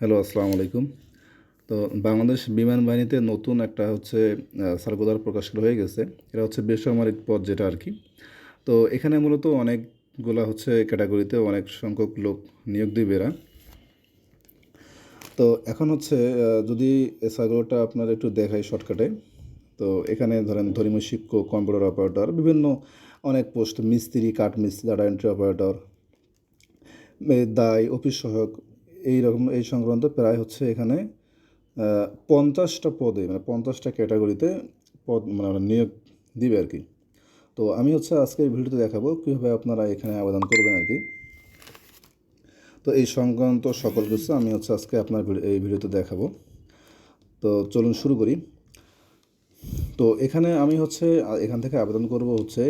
Hello, আসসালামু আলাইকুম। তো বাংলাদেশ বিমান বাহিনীতে নতুন একটা হচ্ছে সার্কুলার প্রকাশ হয়ে গেছে। এটা হচ্ছে বেসামরিক পদ যেটা আর কি। তো এখানে মূলত অনেকগুলা হচ্ছে ক্যাটাগরিতে অনেক সংখ্যক লোক নিয়োগ দিবে এরা। তো এখন হচ্ছে যদি সার্কুলারটা আপনার একটু দেখাই শর্টকাটে, তো এখানে ধরেন ধর্মীয় শিক্ষক, কম্পিউটার অপারেটর, বিভিন্ন অনেক পোস্ট, মিস্ত্রি কাঠ মিস্ত্রি ডাটা এন্ট্রি অপারেটর দায়, অফিস সহায়ক এই রকম, এই সংক্রান্ত প্রায় হচ্ছে এখানে পঞ্চাশটা পদে মানে পঞ্চাশটা ক্যাটাগরিতে পদ মানে নিয়োগ দিবে আর কি। তো আমি হচ্ছে আজকে এই ভিডিওতে দেখাবো কীভাবে আপনারা এখানে আবেদন করবেন আর কি। তো এই সংক্রান্ত সকল কিছু আমি হচ্ছে আজকে আপনার এই ভিডিওতে দেখাবো। তো চলুন শুরু করি। তো এখানে আমি হচ্ছে এখান থেকে আবেদন করব হচ্ছে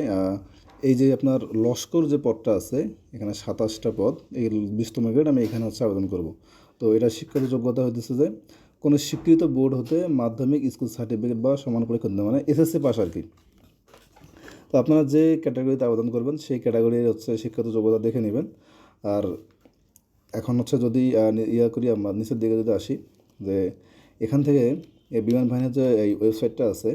এই যে আপনার লস্কর যে পদটা আছে, এখানে সাতাশটা পদ, এই বিশতম গ্রেড আমি এখানে হচ্ছে আবেদন করব। তো এটা শিক্ষাগত যোগ্যতা হতেছে যে, কোনো স্বীকৃত বোর্ড হতে মাধ্যমিক, স্কুল সার্টিফিকেট বা সমান পরীক্ষা মানে এসএসসি পাস আর কি। তো আপনারা যে ক্যাটাগরিতে আবেদন করবেন, সেই ক্যাটাগরির হচ্ছে শিক্ষাগত যোগ্যতা দেখে নেবেন। আর এখন হচ্ছে যদি ইয়া করি আমরা, নিচের দিকে যদি আসি, যে এখান থেকে এই বিমান বাহিনীর যে এই ওয়েবসাইটটা আছে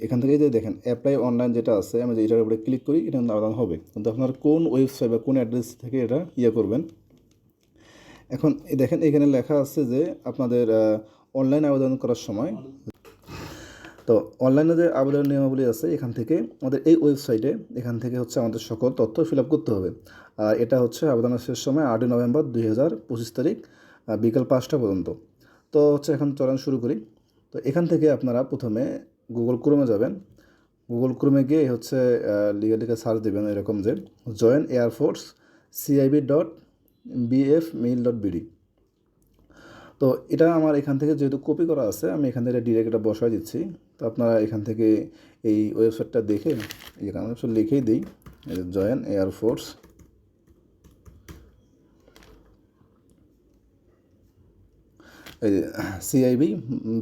এখান থেকে যে দেখেন অ্যাপ্লাই অনলাইন যেটা আছে, আমি যে এটার উপরে ক্লিক করি, এটা কিন্তু আবেদন হবে। কিন্তু আপনার কোন ওয়েবসাইট বা কোন অ্যাড্রেস থেকে এটা ইয়ে করবেন? এখন দেখেন, এখানে লেখা আছে যে আপনাদের অনলাইন আবেদন করার সময় তো অনলাইনে যে আবেদন নিয়মাবলী আছে, এখান থেকে আমাদের এই ওয়েবসাইটে এখান থেকে হচ্ছে আমাদের সকল তথ্য ফিল আপ করতে হবে। আর এটা হচ্ছে আবেদনের শেষ সময় আটই নভেম্বর দুই হাজার পঁচিশ তারিখ বিকাল পাঁচটা পর্যন্ত। তো হচ্ছে এখন চলান শুরু করি। তো এখান থেকে আপনারা প্রথমে গুগল ক্রোমে যাবেন। গুগল ক্রোমে গিয়ে হচ্ছে লিখে লিখে সার্চ দেবেন এরকম যে join air force CIB dot BF mail dot BD তো এটা আমার এখান থেকে যেহেতু কপি করা আছে, আমি এখান থেকে ডিরেক্ট এটা বসাই দিচ্ছি। তো আপনারা এখান থেকে এই ওয়েবসাইটটা দেখে এখানে লিখেই দিই জয়েন এয়ারফোর্স এই সিআইবি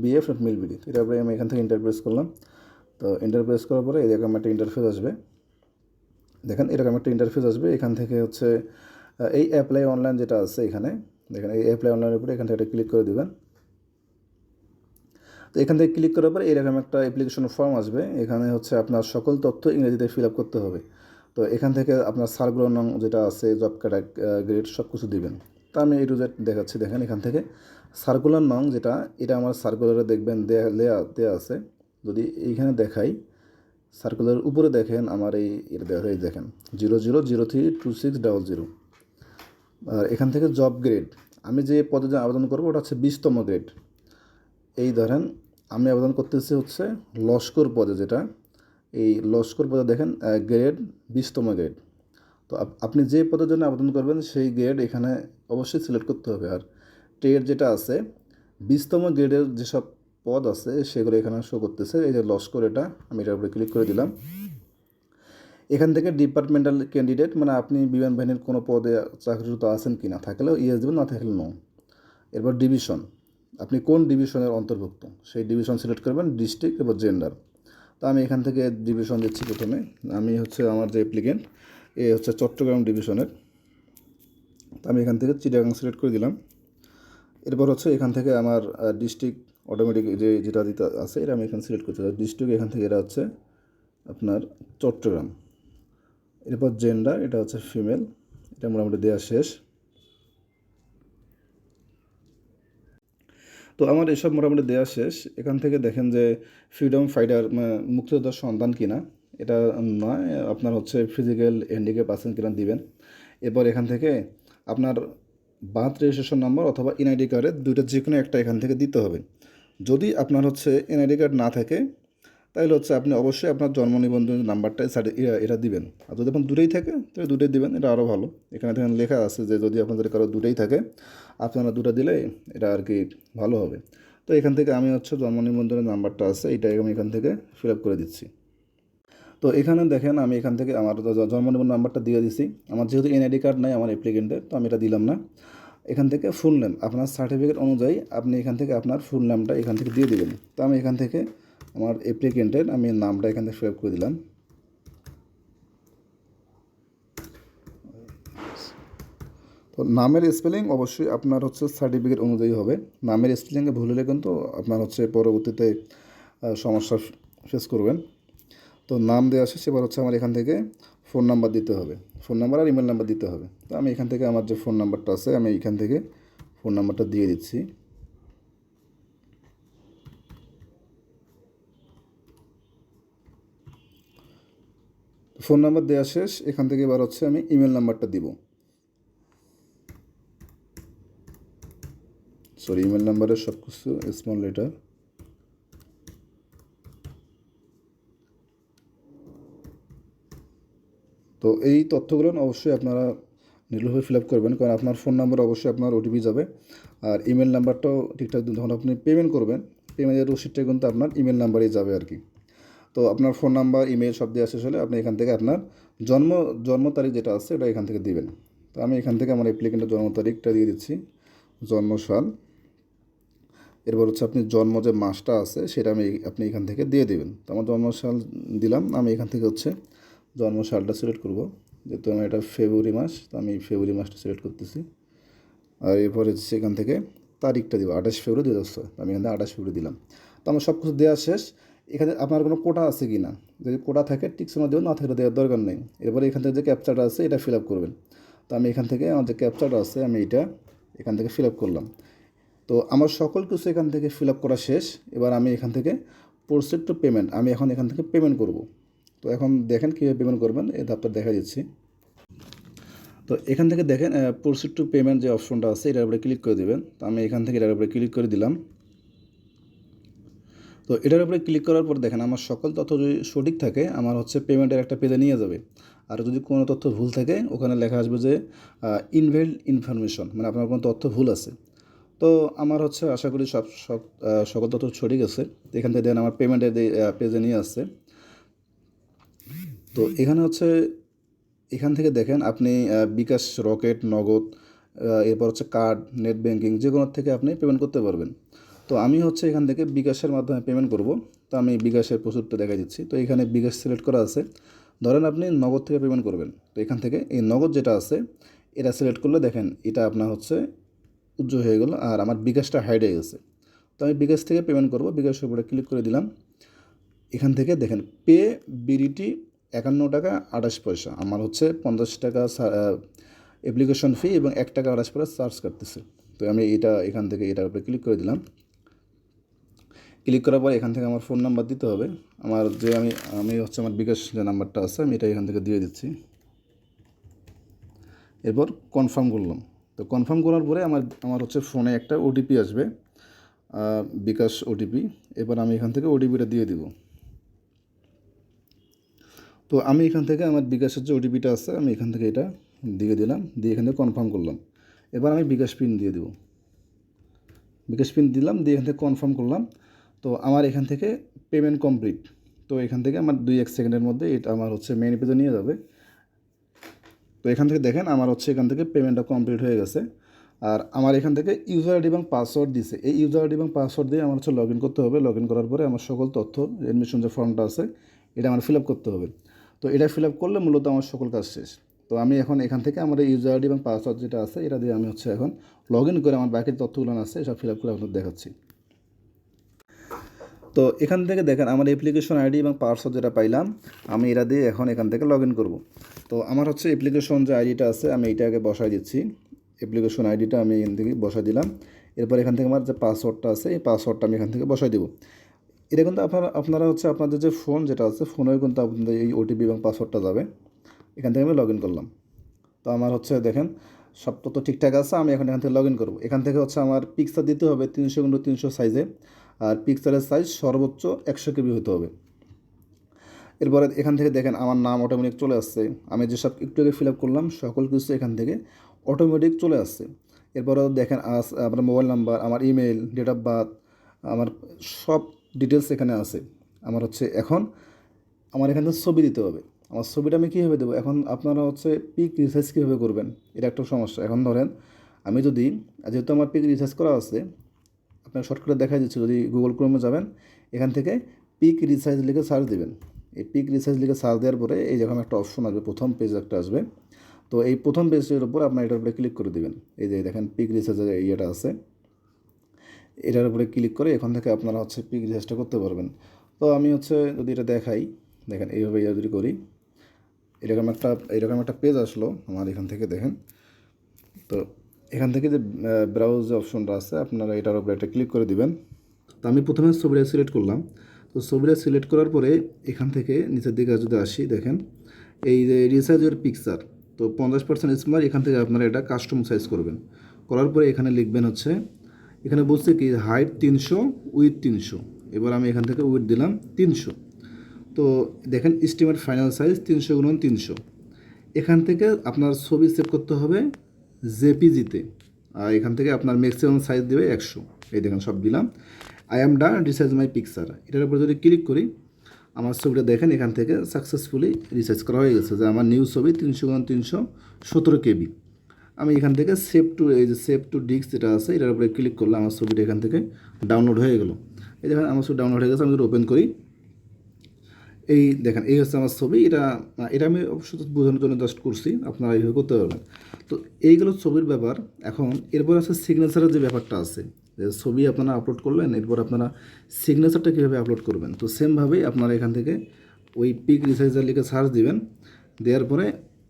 বিএফ মিল বিডি এটা পরে আমি এখান থেকে ইন্টারপ্রেস করলাম। তো ইন্টারপ্রেস করার পরে এরকম একটা ইন্টারফেস আসবে। দেখেন, এরকম একটা ইন্টারফেস আসবে। এখান থেকে হচ্ছে এই অ্যাপ্লাই অনলাইন যেটা আছে এখানে, দেখেন, এই অ্যাপ্লাই অনলাইনের উপরে এখান থেকে একটা ক্লিক করে দেবেন। তো এখান থেকে ক্লিক করার পরে এরকম একটা অ্যাপ্লিকেশন ফর্ম আসবে। এখানে হচ্ছে আপনার সকল তথ্য ইংরেজিতে ফিল আপ করতে হবে। তো এখান থেকে আপনার সার্কুলার নং যেটা আছে জব ক্যাটা গ্রেড সব কিছু দেবেন। তা আমি এই টু দেখাচ্ছি। দেখেন, এখান থেকে সার্কুলার নং যেটা, এটা আমার সার্কুলারে দেখবেন দেয়া দেয়া আছে। যদি এইখানে দেখাই সার্কুলার উপরে দেখেন, আমার এই এটা দেখা এই দেখেন, zero zero zero three two six double zero. আর এখান থেকে জব গ্রেড, আমি যে পদে আবেদন করব, ওটা হচ্ছে বিশতম গ্রেড। এই ধরেন, আমি আবেদন করতেছি হচ্ছে লস্কর পদে যেটা, এই লস্কর পদে দেখেন গ্রেড বিশতম গ্রেড। তো আপ- আপনি যে পদের জন্য আবেদন করবেন, সেই গ্রেড এখানে অবশ্যই সিলেক্ট করতে হবে। আর টের যেটা আছে, বিশতম গ্রেডের যেসব পদ আছে, সেগুলো এখানে শো করতেছে। এই যে লস্কর এটা, আমি এটার উপরে ক্লিক করে দিলাম। এখান থেকে ডিপার্টমেন্টাল ক্যান্ডিডেট মানে আপনি বিমান বাহিনীর কোনো পদে চাকরিরত আছেন কি না, থাকলেও ইয়েস দেবেন, না থাকলে নো এরপর ডিভিশন আপনি কোন ডিভিশনের অন্তর্ভুক্ত? সেই ডিভিশন সিলেক্ট করবেন ডিস্ট্রিক্ট এবং জেন্ডার তো আমি এখান থেকে ডিভিশন দিচ্ছি প্রথমে। আমি হচ্ছে আমার যে অ্যাপ্লিকেন্ট এ হচ্ছে চট্টগ্রাম ডিভিশনের তো আমি এখান থেকে চিটাগাং সিলেক্ট করে দিলাম। এরপর হচ্ছে এখান থেকে আমার ডিস্ট্রিক্ট অটোমেটিক যে যেটা দিতে আছে, এটা আমি এখানে সিলেক্ট করতে ডিস্ট্রিক্ট এখান থেকে এটা হচ্ছে আপনার চট্টগ্রাম। এরপর জেন্ডার এটা হচ্ছে ফিমেল এটা মোটামুটি দেওয়া শেষ। তো আমার এসব মোটামুটি দেওয়া শেষ। এখান থেকে দেখেন যে ফ্রিডম ফাইটার মুক্তিযোদ্ধার সন্তান কিনা, এটা নয়। আপনার হচ্ছে ফিজিক্যাল হ্যান্ডিক্যাপ আছেন কিনা দিবেন। এরপর এখান থেকে আপনার বার্থ রেজিস্ট্রেশন নম্বর অথবা এনআইডি কার্ডের দুইটা যে কোনো একটা এখান থেকে দিতে হবে। যদি আপনার হচ্ছে এনআইডি কার্ড না থাকে, তাহলে হচ্ছে আপনি অবশ্যই আপনার জন্ম নিবন্ধন নাম্বারটা এটা দিবেন। আর যদি আপনার দুটোই থাকে, তাহলে দুটোই দিবেন, এটা আরও ভালো। এখানে দেখেন লেখা আছে যে যদি আপনাদের কারও দুটোই থাকে, আপনারা দুটো দিলে এটা আর কি ভালো হবে। তো এখান থেকে আমি হচ্ছে জন্ম নিবন্ধনের নাম্বারটা আছে এইটা আমি এখান থেকে ফিল আপ করে দিচ্ছি। তো এখানে দেখেন আমি এখান থেকে আমার জন্ম নিবন্ধন নাম্বারটা দিয়ে দিছি। আমার যেহেতু এনআইডি কার্ড নাই, আমার অ্যাপ্লিকেন্টের তো আমি এটা দিলাম না। এখান থেকে ফুল নেম আপনার সার্টিফিকেট অনুযায়ী আপনি এখান থেকে আপনার ফুল নামটা এখান থেকে দিয়ে দেবেন। তো আমি এখান থেকে আমার অ্যাপ্লিকেন্টের আমি নামটা এখান থেকে ফিল করে দিলাম। তো তো নামের স্পেলিং অবশ্যই আপনার হচ্ছে সার্টিফিকেট অনুযায়ী হবে। নামের স্পেলিংয়ে ভুল হলে কিন্তু আপনার হচ্ছে পরবর্তীতে সমস্যা ফেস করবেন। তো নাম দেওয়া শেষ এবার হচ্ছে আমার এখান থেকে ফোন নাম্বার দিতে হবে। ফোন নাম্বার আর ইমেল নাম্বার দিতে হবে। তো আমি এখান থেকে আমার যে ফোন নাম্বারটা আছে, আমি এখান থেকে ফোন নাম্বারটা দিয়ে দিচ্ছি। ফোন নাম্বার দেওয়া শেষ। এখান থেকে এবার হচ্ছে আমি ইমেল নাম্বারটা দিব। সরি ইমেল নাম্বারের সব কিছু স্মল লেটার তো এই তথ্যগুলো অবশ্যই আপনারা নির্ভুলভাবে ফিল আপ করবেন, কারণ আপনার ফোন নাম্বার অবশ্যই আপনার ওটিপি যাবে। আর ইমেল নাম্বারটাও ঠিকঠাক যখন আপনি পেমেন্ট করবেন পেমেন্টের রসিদটা কিন্তু আপনার ইমেল নাম্বারেই যাবে আর কি তো আপনার ফোন নাম্বার ইমেল সব দেওয়া শেষ হলে আপনি এখান থেকে আপনার জন্ম জন্ম তারিখ যেটা আছে এটা এখান থেকে দিবেন। তো আমি এখান থেকে আমার অ্যাপ্লিকেন্টের জন্ম তারিখটা দিয়ে দিচ্ছি জন্মসাল এরপর হচ্ছে আপনি জন্ম যে মাসটা আছে, সেটা আমি, আপনি এখান থেকে দিয়ে দেবেন। তো আমার জন্মসাল দিলাম, আমি এখান থেকে হচ্ছে জন্মসালটা সিলেক্ট করব। যেহেতু আমার এটা ফেব্রুয়ারি মাস, তো আমি ফেব্রুয়ারি মাসটা সিলেক্ট করতেছি। আর এরপরে সেখান থেকে তারিখটা দিব, আঠাশ ফেব্রুয়ারি দু হাজার আমি এখান থেকে আঠাশ ফেব্রুয়ারি দিলাম। তো আমার সব কিছু দেওয়া শেষ। এখানে আপনার কোনো কোটা আছে কি না? যদি কোটা থাকে ঠিক সময় দেবেন, না থাকলে দেওয়ার দরকার নেই। এরপরে এখান থেকে যে ক্যাপচারটা আছে, এটা ফিল আপ করবেন। তো আমি এখান থেকে আমার যে ক্যাপচারটা আছে, আমি এটা এখান থেকে ফিল আপ করলাম। তো আমার সকল কিছু এখান থেকে ফিল আপ করা শেষ। এবার আমি এখান থেকে প্রসিড টু পেমেন্ট আমি এখন এখান থেকে পেমেন্ট করব। তো এখন দেখেন কীভাবে পেমেন্ট করবেন, এই ধাপটা দেখা দিচ্ছি। তো এখান থেকে দেখেন প্রসিড টু পেমেন্ট যে অপশনটা আছে, এটার উপরে ক্লিক করে দেবেন। তো আমি এখান থেকে এটার উপরে ক্লিক করে দিলাম। তো এটার উপরে ক্লিক করার পর দেখেন, আমার সকল তথ্য যদি সঠিক থাকে, আমার হচ্ছে পেমেন্টের একটা পেজে নিয়ে যাবে। আর যদি কোনো তথ্য ভুল থাকে, ওখানে লেখা আসবে যে ইনভেল্ড ইনফরমেশন মানে আপনার কোনো তথ্য ভুল আছে। তো আমার হচ্ছে, আশা করি সব সব সকল তথ্য সঠিক আছে। এখান থেকে দেখেন, আমার পেমেন্টের পেজে নিয়ে আসছে। তো এখানে হচ্ছে, এখান থেকে দেখেন আপনি বিকাশ রকেট, নগদ এরপর হচ্ছে কার্ড, নেট ব্যাঙ্কিং যে কোনো থেকে আপনি পেমেন্ট করতে পারবেন। তো আমি হচ্ছে এখান থেকে বিকাশের মাধ্যমে পেমেন্ট করব। তো আমি বিকাশের প্রচুরটা দেখা দিচ্ছি। তো এখানে বিকাশ সিলেক্ট করা আছে। ধরেন আপনি নগদ থেকে পেমেন্ট করবেন। তো এখান থেকে এই নগদ যেটা আছে, এটা সিলেক্ট করলে দেখেন এটা আপনার হচ্ছে উজ্জ্বল হয়ে গেল আর আমার বিকাশটা হাইড হয়ে গেছে। তো আমি বিকাশ থেকে পেমেন্ট করব। বিকাশের উপরে ক্লিক করে দিলাম। এখান থেকে দেখেন পে বিডিটি একান্ন টাকা আঠাশ পয়সা। আমার হচ্ছে পঞ্চাশ টাকা অ্যাপ্লিকেশন ফি এবং এক টাকা আঠাশ পয়সা চার্জ কাটতেছে। তো আমি এটা এখান থেকে এটার উপরে ক্লিক করে দিলাম। ক্লিক করার পর এখান থেকে আমার ফোন নাম্বার দিতে হবে। আমার যে আমি আমি হচ্ছে আমার বিকাশ যে নাম্বারটা আছে, আমি এটা এখান থেকে দিয়ে দিচ্ছি। এরপর কনফার্ম করলাম। তো কনফার্ম করার পরে আমার আমার হচ্ছে ফোনে একটা ওটিপি আসবে। বিকাশ ওটিপি এবার আমি এখান থেকে ওটিপিটা দিয়ে দিব। তো আমি এখান থেকে আমার বিকাশের যে ওটিপিটা আছে, আমি এখান থেকে এটা দিয়ে দিলাম, দিয়ে এখান থেকে কনফার্ম করলাম। এবার আমি বিকাশ পিন দিয়ে দেবো। বিকাশ পিন দিলাম, দিয়ে এখান থেকে কনফার্ম করলাম। তো আমার এখান থেকে পেমেন্ট কমপ্লিট তো এখান থেকে আমার দুই এক সেকেন্ডের মধ্যে এটা আমার হচ্ছে মেন পেজে নিয়ে যাবে। তো এখান থেকে দেখেন, আমার হচ্ছে এখান থেকে পেমেন্টটা কমপ্লিট হয়ে গেছে। আর আমার এখান থেকে ইউজার আইডি এবং পাসওয়ার্ড দিছে। এই ইউজার আইডি এবং পাসওয়ার্ড দিয়ে আমার হচ্ছে লগ করতে হবে। লগ করার পরে আমার সকল তথ্য এডমিশন যে ফর্মটা আছে, এটা আমার ফিল করতে হবে। তো এটা ফিল আপ করলে মূলত আমার সকল কাজ শেষ। তো আমি এখন এখান থেকে আমার ইউজার আইডি এবং পাসওয়ার্ড যেটা আছে, এটা দিয়ে আমি হচ্ছে এখন লগ ইন করে আমার বাকি তথ্যগুলো আছে সব ফিল আপ করে আপনাদের দেখাচ্ছি। তো এখান থেকে দেখেন আমার অ্যাপ্লিকেশন আইডি এবং পাসওয়ার্ড যেটা পাইলাম, আমি এটা দিয়ে এখন এখান থেকে লগ ইন করব। তো আমার হচ্ছে অ্যাপ্লিকেশন যে আইডিটা আছে, আমি এইটাকে বসাই দিচ্ছি। অ্যাপ্লিকেশন আইডিটা আমি এখান থেকে বসাই দিলাম। এরপর এখান থেকে আমার যে পাসওয়ার্ডটা আছে, এই পাসওয়ার্ডটা আমি এখান থেকে বসাই দেবো। এটা কিন্তু আপনারা আপনারা হচ্ছে আপনাদের যে ফোন যেটা আছে ফোনেও কিন্তু আপনাদের এই ওটিপি এবং পাসওয়ার্ডটা যাবে। এখান থেকে আমি লগ ইন করলাম। তো আমার হচ্ছে দেখেন, সব তো ঠিকঠাক আছে, আমি এখন এখান থেকে লগ ইন করব। এখান থেকে হচ্ছে আমার পিকচার দিতে হবে তিনশো গুণ তিনশো সাইজে আর পিকচারের সাইজ সর্বোচ্চ একশো কেবি হতে হবে। এরপরে এখান থেকে দেখেন, আমার নাম অটোমেটিক চলে আসছে। আমি যেসব একটু আগে ফিল আপ করলাম, সকল কিছু এখান থেকে অটোমেটিক চলে আসছে। এরপরে দেখেন আমার মোবাইল নাম্বার আমার ইমেল ডেট অফ বার্থ আমার সব ডিটেলস এখানে আছে। আমার হচ্ছে এখন, আমার এখান ছবি দিতে হবে। আমার ছবিটা আমি কীভাবে দেবো? এখন আপনারা হচ্ছে পিক রিসার্চ কীভাবে করবেন? এটা একটা সমস্যা। এখন ধরেন, আমি যদি যেহেতু আমার পিক রিসার্চ করা আছে, আপনার শর্টকাটে দেখা যাচ্ছে যদি গুগল ক্রোমে যাবেন, এখান থেকে পিক রিসার্চ লিখে সার্চ দেবেন। এই পিক রিসার্চ লিখে সার্চ দেওয়ার পরে এই যখন একটা অপশন আসবে, প্রথম পেজ একটা আসবে। তো এই প্রথম পেজের উপর আপনার এটার উপরে ক্লিক করে দেবেন। এই যে দেখেন পিক রিসার্চের ইয়েটা আছে। এটার উপরে ক্লিক করে এখান থেকে আপনারা হচ্ছে পিক রিসার্চটা করতে পারবেন। তো আমি হচ্ছে যদি এটা দেখাই, দেখেন এইভাবে যদি করি, এরকম একটা এরকম একটা পেজ আসলো আমার এখান থেকে, দেখেন। তো এখান থেকে যে ব্রাউজ যে অপশনটা আছে, আপনারা এটার উপরে একটা ক্লিক করে দিবেন। তো আমি প্রথমে ছবিটা সিলেক্ট করলাম। তো ছবিটা সিলেক্ট করার পরে এখান থেকে নিচের দিকে যদি আসি, দেখেন, এই যে রিসাইজের পিকচার তো পঞ্চাশ পার্সেন্ট স্মার এখান থেকে আপনারা এটা কাস্টম সাইজ করবেন। করার পরে এখানে লিখবেন হচ্ছে এখানে বলছে কি হাইট তিনশো উইথ তিনশো। এবার আমি এখান থেকে উইথ দিলাম তিনশো। তো দেখেন স্টিমের ফাইনাল সাইজ তিনশো গুণন তিনশো। এখান থেকে আপনার ছবি সেভ করতে হবে জেপিজিতে। আর এখান থেকে আপনার ম্যাক্সিমাম সাইজ দেবে একশো। এই দেখেন, সব দিলাম। I am done research my picture এটার উপর যদি ক্লিক করি, আমার ছবিটা দেখেন, এখান থেকে সাকসেসফুলি রিসার্চ করা হয়ে গেছে যে আমার নিউ ছবি তিনশো গুণ তিনশো, সতেরো কেবি। আমি এখান থেকে সেভ টু এই যে সেভ টু ডিস্ক যেটা আছে, এটার উপরে ক্লিক করলে আমার ছবিটা এখান থেকে ডাউনলোড হয়ে গেলো। এই দেখেন আমার ছবি ডাউনলোড হয়ে গেছে, আমি যদি ওপেন করি, এই দেখেন, এই হচ্ছে আমার ছবি। এটা এটা আমি অবশ্য বোঝানোর জন্য জাস্ট করছি, আপনারা এইভাবে করতে পারবেন। তো এইগুলো ছবির ব্যাপার, এখন এরপর আছে সিগনেচারের যে ব্যাপারটা আছে, যে ছবি আপনারা আপলোড করলেন, এরপর আপনারা সিগনেচারটা কীভাবে আপলোড করবেন? তো সেমভাবেই আপনারা এখান থেকে ওই পিক রিসাইজার লিখে সার্চ দিবেন, দেওয়ার পরে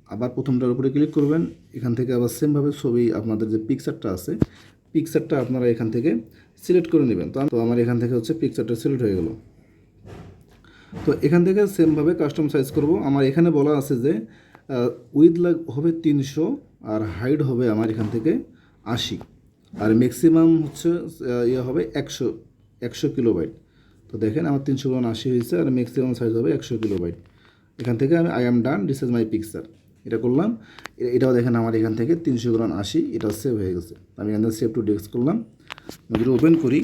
আবার প্রথমটার উপরে ক্লিক করবেন, এখান থেকে আবার সেমভাবে ছবি আপনাদের যে পিকচারটা আছে পিকচারটা আপনারা এখান থেকে সিলেক্ট করে নেবেন। তো তো আমার এখান থেকে হচ্ছে পিকচারটা সিলেক্ট হয়ে গেলো। তো এখান থেকে সেমভাবে কাস্টম সাইজ করব। আমার এখানে বলা আছে যে উইথ লাগ হবে তিনশো আর হাইট হবে আমার এখান থেকে আশি। আর ম্যাক্সিমাম হচ্ছে ইয়ে হবে একশো একশো কিলোবাইট তো দেখেন আমার তিনশো আশি হয়েছে আর ম্যাক্সিমাম সাইজ হবে একশো কিলোবাইট এখান থেকে আমি I am done this is my picture এটা করলাম। এটাও দেখেন আমার এখান থেকে তিনশো গ্রাম আশি এটা সেভ হয়ে গেছে। আমি এখান থেকে সেভ টু ডেস্ক করলাম। যদি ওপেন করি,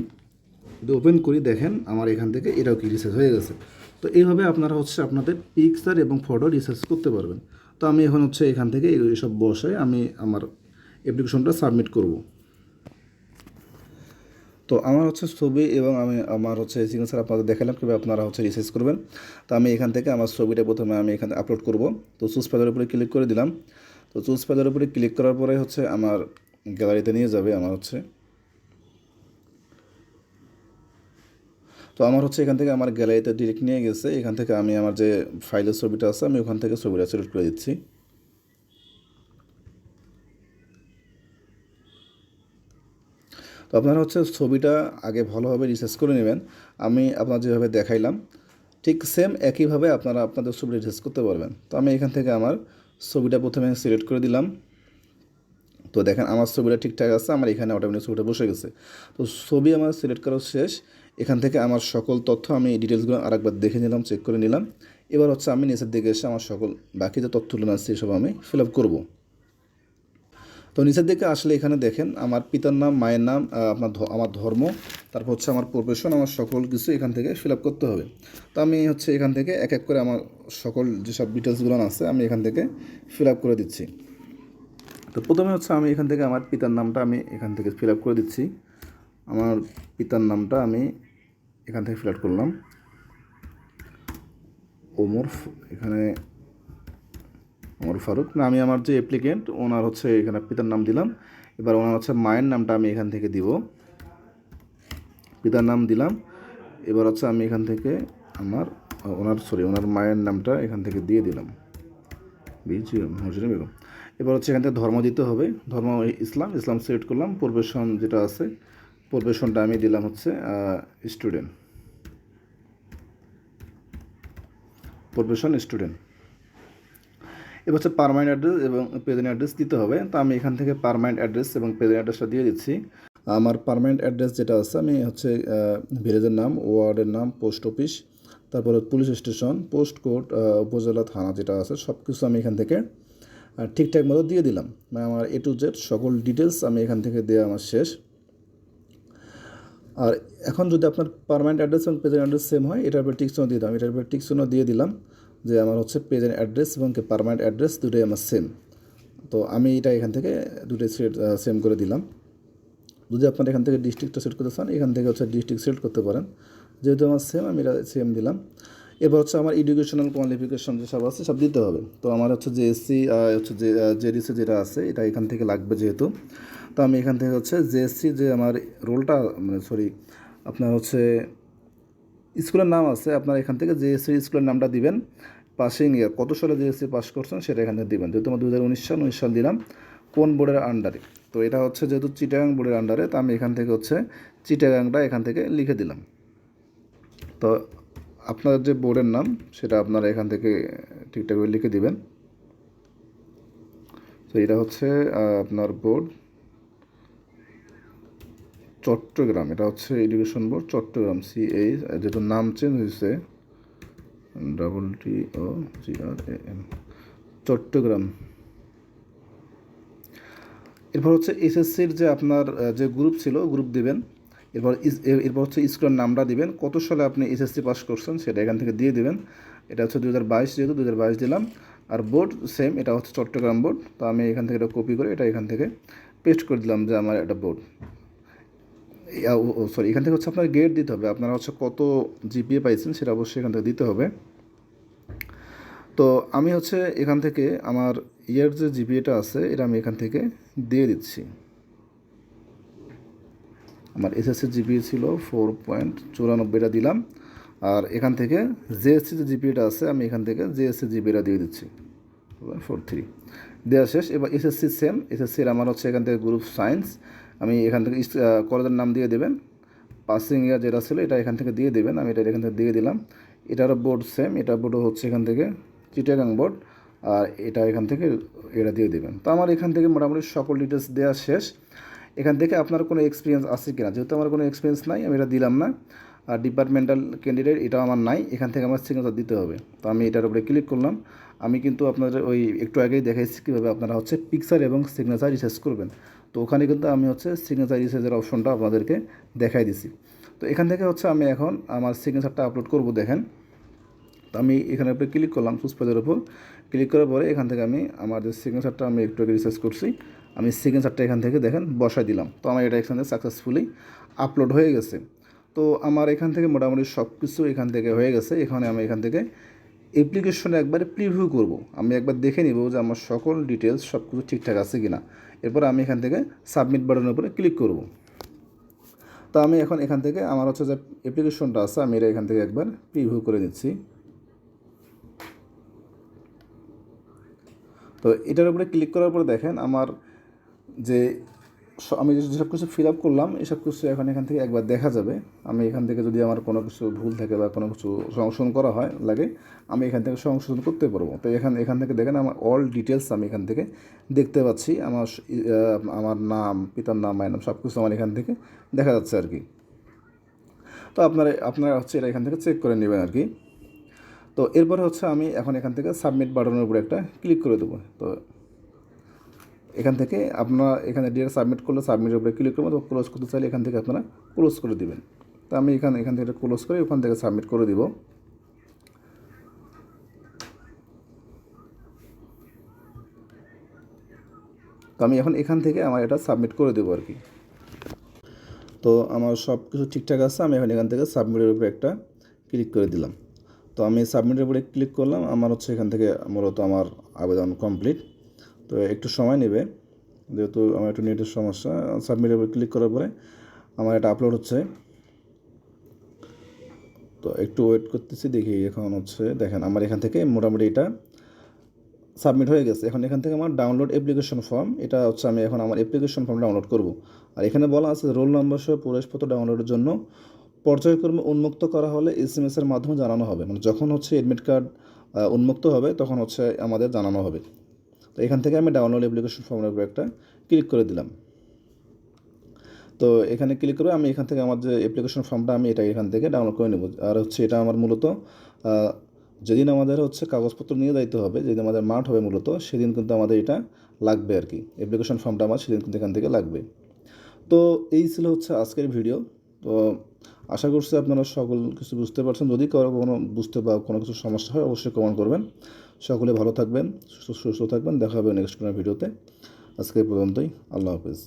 যদি ওপেন করি, দেখেন আমার এখান থেকে এটাও কি রিসার্চ হয়ে গেছে। তো এইভাবে আপনারা হচ্ছে আপনাদের পিকচার এবং ফটো রিসার্চ করতে পারবেন। তো আমি এখন হচ্ছে এখান থেকে এইসব বসায় আমি আমার অ্যাপ্লিকেশনটা সাবমিট করব। তো আমার হচ্ছে ছবি এবং আমি আমার হচ্ছে সিগনেচার আপনাদের দেখালাম, কীভাবে আপনারা হচ্ছে রিসার্চ করবেন। তো আমি এখান থেকে আমার ছবিটা প্রথমে আমি এখানে আপলোড করব। তো চুজ প্যাডের উপরে ক্লিক করে দিলাম। তো চুজ প্যাডের উপরে ক্লিক করার পরে হচ্ছে আমার গ্যালারিতে নিয়ে যাবে আমার হচ্ছে। তো আমার হচ্ছে এখান থেকে আমার গ্যালারিতে ডিরেক্ট নিয়ে গেছে। এখান থেকে আমি আমার যে ফাইলের ছবিটা আছে, আমি ওখান থেকে ছবিটা সিলেক্ট করে দিচ্ছি। তো আপনারা হচ্ছে ছবিটা আগে ভালোভাবে রিসার্চ করে নেবেন। আমি আপনার যেভাবে দেখাইলাম, ঠিক সেম একইভাবে আপনারা আপনাদের ছবিটা রিসার্চ করতে পারবেন। তো আমি এখান থেকে আমার ছবিটা প্রথমে সিলেক্ট করে দিলাম। তো দেখেন আমার ছবিটা ঠিকঠাক আছে, আমার এখানে অটোমেটিক ছবিটা বসে গেছে। তো ছবি আমার সিলেক্ট করা শেষ। এখান থেকে আমার সকল তথ্য আমি ডিটেলসগুলো আরেকবার দেখে নিলাম চেক করে নিলাম। এবার হচ্ছে আমি নিচের দিকে এসে আমার সকল বাকি যে তথ্যগুলো আছে, সেসব আমি ফিল আপ করব। তো নিচের দিকে আসলে এখানে দেখেন, আমার পিতার নাম, মায়ের নাম আপনার আমার ধর্ম, তারপর হচ্ছে আমার প্রফেশন আমার সকল কিছু এখান থেকে ফিল আপ করতে হবে। তো আমি হচ্ছে এখান থেকে এক এক করে আমার সকল যেসব ডিটেলসগুলো আছে, আমি এখান থেকে ফিল আপ করে দিচ্ছি। তো প্রথমে হচ্ছে আমি এখান থেকে আমার পিতার নামটা আমি এখান থেকে ফিল আপ করে দিচ্ছি। আমার পিতার নামটা আমি এখান থেকে ফিল আপ করলাম। ওমর এখানে ওমর ফারুক। না, আমি আমার যে অ্যাপ্লিকেন্ট ওনার হচ্ছে এখানে পিতার নাম দিলাম। এবার ওনার হচ্ছে মায়ের নামটা আমি এখান থেকে দিব। পিতার নাম দিলাম। এবার হচ্ছে আমি এখান থেকে আমার, ওনার সরি ওনার মায়ের নামটা এখান থেকে দিয়ে দিলাম। বেগম এবার হচ্ছে এখান থেকে ধর্ম দিতে হবে। ধর্ম, ইসলাম ইসলাম সিলেক্ট করলাম। প্রফেশন যেটা আছে, প্রফেশনটা আমি দিলাম হচ্ছে স্টুডেন্ট প্রফেশন স্টুডেন্ট হচ্ছে পারমানেন্ট অ্যাড্রেস এবং প্রেজেন্ট অ্যাড্রেস দিতে হবে। তো আমি এখান থেকে পারমানেন্ট অ্যাড্রেস এবং প্রেজেন্ট অ্যাড্রেসটা দিয়ে দিচ্ছি। আমার পারমানেন্ট অ্যাড্রেস যেটা আছে, আমি হচ্ছে ভিলেজের নাম ওয়ার্ডের নাম পোস্ট অফিস তারপরে পুলিশ স্টেশন পোস্ট কোড উপজেলা, থানা যেটা আছে সব কিছু আমি এখান থেকে ঠিকঠাক মতো দিয়ে দিলাম। মানে আমার এ টু জেড সকল ডিটেলস আমি এখান থেকে দেওয়া আমার শেষ। আর এখন যদি আপনার পারমানেন্ট অ্যাড্রেস এবং প্রেজেন্ট অ্যাড্রেস সেম হয়, এটার উপরে টিকসোনা দিয়ে দিলাম এটার উপরে টিকসোনা দিয়ে দিলাম। যে আমার হচ্ছে প্রেজেন্ট অ্যাড্রেস এবং পারমানেন্ট অ্যাড্রেস দুটোই আমার সেম তো আমি এটা এখান থেকে দুটোই সেট সেম করে দিলাম। যদি আপনার এখান থেকে ডিস্ট্রিক্টটা সেট করতে চান, এখান থেকে হচ্ছে ডিস্ট্রিক্ট সিলেক্ট করতে পারেন। যেহেতু আমার সেম আমি এটা সেম দিলাম। এবার হচ্ছে আমার এডুকেশনাল কোয়ালিফিকেশন যেসব আছে, সব দিতে হবে। তো আমার হচ্ছে যে এসসি হচ্ছে যে জেডিসি যেটা আছে, এটা এখান থেকে লাগবে যেহেতু। তো আমি এখান থেকে হচ্ছে জেএসসি যে আমার রোলটা মানে সরি আপনার হচ্ছে স্কুলের নাম আছে, আপনার এখান থেকে জেএসসি স্কুলের নামটা দিবেন পাসিং ইয়ার কত সালে জেএসসি পাস করছেন সেটা এখান থেকে দিবেন, যেহেতু আমার দু হাজার উনিশ সাল উনিশ সাল দিলাম, কোন বোর্ডের আন্ডারে তো এটা হচ্ছে যেহেতু চিটাগাং বোর্ডের আন্ডারে তো আমি এখান থেকে হচ্ছে চিটাগাংটা এখান থেকে লিখে দিলাম। তো আপনার যে বোর্ডের নাম, সেটা আপনারা এখান থেকে ঠিকঠাক করে লিখে দিবেন। তো এটা হচ্ছে আপনার বোর্ড। চট্টগ্রাম, এটা হচ্ছে education board Chattogram C H যেহেতু নাম চেঞ্জ হয়েছে double T O G R A M Chattogram. এরপর হচ্ছে এসএসসির যে আপনার যে গ্রুপ ছিল গ্রুপ দিবেন, এরপর এরপর হচ্ছে স্কুলের নামটা দিবেন, কত সালে আপনি এসএসসি পাস করছেন সেটা এখান থেকে দিয়ে দিবেন। এটা হচ্ছে দু হাজার বাইশ যেহেতু দু হাজার বাইশ দিলাম। আর বোর্ড সেম এটা হচ্ছে চট্টগ্রাম বোর্ড তো আমি এখান থেকে এটা কপি করে, এটা এখান থেকে পেস্ট করে দিলাম যে আমার এটা বোর্ড সরি এখান থেকে হচ্ছে আপনার গেট দিতে হবে। আপনারা হচ্ছে কত জিপিএ পাইছেন সেটা অবশ্যই এখান থেকে দিতে হবে। তো আমি হচ্ছে এখান থেকে আমার ইয়ার যে জিপিএটা আছে, এটা আমি এখান থেকে দিয়ে দিচ্ছি। আমার এসএসসি জিপিএ ছিল ফোর পয়েন্ট চুরানব্বইটা দিলাম। আর এখান থেকে জেএসসি যে জিপিএটা আছে, আমি এখান থেকে জেএসসি জিপিএটা দিয়ে দিচ্ছি। ফোর থ্রি দেওয়া শেষ। এবার এসএসসি সেম এসএসসির আমার হচ্ছে এখান থেকে গ্রুপ সায়েন্স আমি এখান থেকে কলেজের নাম দিয়ে দেবেন। পাসিং ইয়ার যেটা ছিল এটা এখান থেকে দিয়ে দেবেন। আমি এটা এখান থেকে দিয়ে দিলাম। এটারও বোর্ড সেম এটা বোর্ডও হচ্ছে এখান থেকে চিটাগাং বোর্ড আর এটা এখান থেকে এটা দিয়ে দেবেন। তো আমার এখান থেকে মোটামুটি সকল ডিটেলস দেওয়া শেষ। এখান থেকে আপনার কোনো এক্সপিরিয়েন্স আছে কিনা? যেহেতু আমার কোনো এক্সপিরিয়েন্স নাই, আমি এটা দিলাম না। আর ডিপার্টমেন্টাল ক্যান্ডিডেট এটাও আমার নাই। এখান থেকে আমার সিগনেচার দিতে হবে। তো আমি এটার উপরে ক্লিক করলাম। আমি কিন্তু আপনাদের ওই একটু আগেই দেখাইছি কীভাবে আপনারা হচ্ছে পিকচার এবং সিগনেচার রিসার্চ করবেন। তো ওখানে কিন্তু আমি হচ্ছে সিগনেচার রিসার্চের অপশনটা আপনাদেরকে দেখাই দিছি। তো এখান থেকে হচ্ছে আমি এখন আমার সিগনেচারটা আপলোড করব, দেখেন। তো আমি এখানে উপরে ক্লিক করলাম সুসপেজের উপর। ক্লিক করার পরে এখান থেকে আমি আমার যে সিগনেচারটা আমি একটু আগে রিসার্চ করছি, আমি সিগনেচারটা এখান থেকে দেখেন বসাই দিলাম। তো আমার এটা এখানে সাকসেসফুলি আপলোড হয়ে গেছে। তো আমার এখান থেকে মোটামুটি সব কিছু এখান থেকে হয়ে গেছে। এখানে আমি এখান থেকে অ্যাপ্লিকেশনে একবারে প্রিভিউ করব। আমি একবার দেখে নিব যে আমার সকল ডিটেলস সব কিছু ঠিকঠাক আছে কি না এরপর আমি এখান থেকে সাবমিট বাটনের উপরে ক্লিক করব। তো আমি এখন এখান থেকে আমার হচ্ছে যে অ্যাপ্লিকেশনটা আছে, আমি এটা এখান থেকে একবার প্রিভিউ করে নিচ্ছি। তো এটার উপরে ক্লিক করার পরে দেখেন, আমার যে আমি যেসব কিছু ফিল আপ করলাম, এসব কিছু এখন এখান থেকে একবার দেখা যাবে। আমি এখান থেকে যদি আমার কোনো কিছু ভুল থাকে বা কোনো কিছু সংশোধন করা হয়, লাগে, আমি এখান থেকে সংশোধন করতে পারব। তো এখান এখান থেকে দেখেন আমার অল ডিটেলস আমি এখান থেকে দেখতে পাচ্ছি। আমার আমার নাম, পিতার নাম, মায়ের নাম, সব কিছু আমার এখান থেকে দেখা যাচ্ছে আর কি। তো আপনারা আপনারা হচ্ছে এটা এখান থেকে চেক করে নেবেন আর কি। তো এরপরে হচ্ছে আমি এখন এখান থেকে সাবমিট বাটনের উপরে একটা ক্লিক করে দেবো। তো এখান থেকে আপনারা এখানে ডিয়ার সাবমিট করলে সাবমিটের উপরে ক্লিক করবেন তো ক্লোজ করতে চাইলে এখান থেকে আপনারা ক্লোজ করে দেবেন। তো আমি এখানে, এখান থেকে ক্লোজ করে ওখান থেকে সাবমিট করে দিব। তো আমি এখন এখান থেকে আমার এটা সাবমিট করে দেবো আর কি। তো আমার সব কিছু ঠিকঠাক আছে, আমি এখন এখান থেকে সাবমিটের উপরে একটা ক্লিক করে দিলাম। তো আমি সাবমিটের উপরে ক্লিক করলাম, আমার হচ্ছে এখান থেকে মূলত আমার আবেদন কমপ্লিট তো একটু সময় নেবে। যেহেতু আমার একটু নেটের সমস্যা সাবমিটের উপরে ক্লিক করার পরে আমার এটা আপলোড হচ্ছে। তো একটু ওয়েট করতেছি, দেখি এখন হচ্ছে, দেখেন আমার এখান থেকে মোটামুটি এটা সাবমিট হয়ে গেছে। এখন এখান থেকে আমার ডাউনলোড অ্যাপ্লিকেশন ফর্ম এটা হচ্ছে আমি এখন আমার অ্যাপ্লিকেশন ফর্ম ডাউনলোড করব। আর এখানে বলা আছে রোল নম্বর সহ প্রবেশপত্র ডাউনলোডের জন্য পর্যায়ক্রমে উন্মুক্ত করা হলে এস এম এর মাধ্যমে জানানো হবে। মানে যখন হচ্ছে অ্যাডমিট কার্ড উন্মুক্ত হবে, তখন হচ্ছে আমাদের জানানো হবে। তো এখান থেকে আমি ডাউনলোড অ্যাপ্লিকেশন ফর্মের উপরে একটা ক্লিক করে দিলাম। তো এখানে ক্লিক করে আমি এখান থেকে আমার যে অ্যাপ্লিকেশন ফর্মটা আমি এটা এখান থেকে ডাউনলোড করে নেব। আর হচ্ছে এটা আমার মূলত যেদিন আমাদের হচ্ছে কাগজপত্র নিয়ে যাইতে হবে, যেদিন আমাদের মাঠ হবে মূলত, সেদিন কিন্তু আমাদের এটা লাগবে আর কি। অ্যাপ্লিকেশন ফর্মটা আমার সেদিন কিন্তু এখান থেকে লাগবে। তো এই ছিল হচ্ছে আজকের ভিডিও তো আশা করছি আপনারা সকল কিছু বুঝতে পারছেন। যদি কারও কোনো বুঝতে বা কোনো কিছু সমস্যা হয়, অবশ্যই কমেন্ট করবেন। সকলে ভালো থাকবেন সুস্থ থাকবেন দেখা হবে নেক্সট কোনো ভিডিওতে। আজকে পর্যন্তই আল্লাহ হাফিজ।